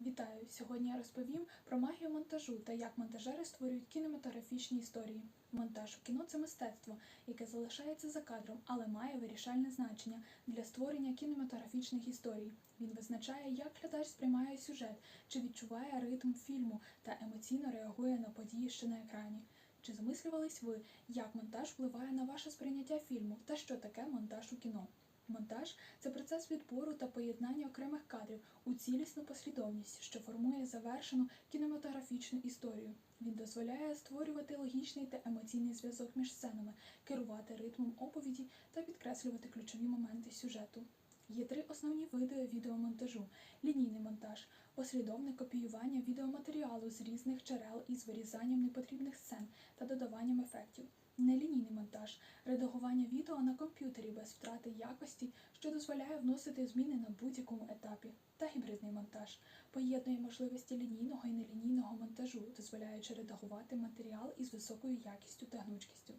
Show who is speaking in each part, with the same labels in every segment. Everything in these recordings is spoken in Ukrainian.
Speaker 1: Вітаю! Сьогодні я розповім про магію монтажу та як монтажери створюють кінематографічні історії. Монтаж у кіно це мистецтво, яке залишається за кадром, але має вирішальне значення для створення кінематографічних історій. Він визначає, як глядач сприймає сюжет, чи відчуває ритм фільму та емоційно реагує на події, що на екрані. Чи замислювались ви, як монтаж впливає на ваше сприйняття фільму та що таке монтаж у кіно? Монтаж це процес відбору та поєднання окремих кадрів у цілісну послідовність, що формує завершену кінематографічну історію. Він дозволяє створювати логічний та емоційний зв'язок між сценами, керувати ритмом оповіді та підкреслювати ключові моменти сюжету. Є три основні види відеомонтажу: лінійний монтаж, послідовне копіювання відеоматеріалу з різних джерел із вирізанням непотрібних сцен додаванням ефектів. Нелінійний монтаж редагування відео на комп'ютері без втрати якості, що дозволяє вносити зміни на будь-якому етапі, та гібридний монтаж поєднує можливості лінійного і нелінійного монтажу, дозволяючи редагувати матеріал із високою якістю та гнучкістю.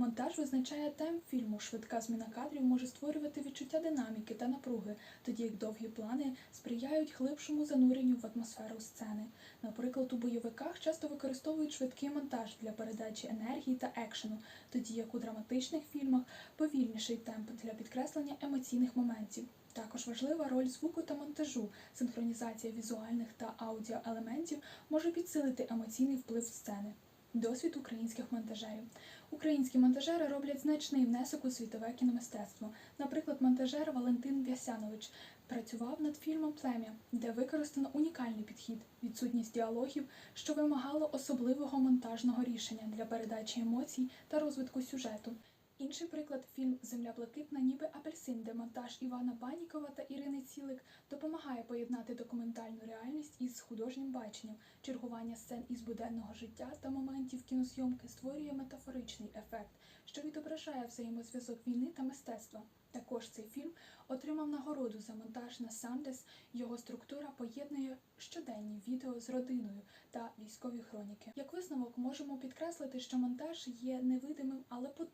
Speaker 1: Монтаж визначає темп фільму. Швидка зміна кадрів може створювати відчуття динаміки та напруги, тоді як довгі плани сприяють глибшому зануренню в атмосферу сцени. Наприклад, у бойовиках часто використовують швидкий монтаж для передачі енергії та екшену, тоді як у драматичних фільмах повільніший темп для підкреслення емоційних моментів. Також важлива роль звуку та монтажу. Синхронізація візуальних та аудіоелементів може підсилити емоційний вплив сцени. Досвід українських монтажерів. Українські монтажери роблять значний внесок у світове кіномистецтво. Наприклад, монтажер Валентин В'ясянович працював над фільмом Плем'я, де використано унікальний підхід, відсутність діалогів, що вимагало особливого монтажного рішення для передачі емоцій та розвитку сюжету. Інший приклад фільм Земля блакитна, ніби апельсин, де монтаж Івана Банікова та Ірини Цілик допомагає поєднати документальну реальність із художнім баченням. Чергування сцен із буденного життя та моментів кінозйомки створює метафоричний ефект, що відображає взаємозв'язок війни та мистецтва. Також цей фільм отримав нагороду за монтаж на Сандес. Його структура поєднує щоденні відео з родиною та військові хроніки. Як висновок, можемо підкреслити, що монтаж є невидимим, але потужним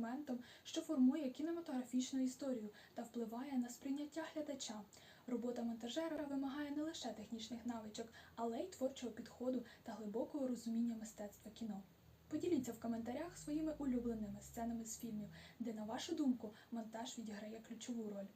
Speaker 1: інструментом, що формує кінематографічну історію та впливає на сприйняття глядача. Робота монтажера вимагає не лише технічних навичок, але й творчого підходу та глибокого розуміння мистецтва кіно. Поділіться в коментарях своїми улюбленими сценами з фільмів, де, на вашу думку, монтаж відіграє ключову роль.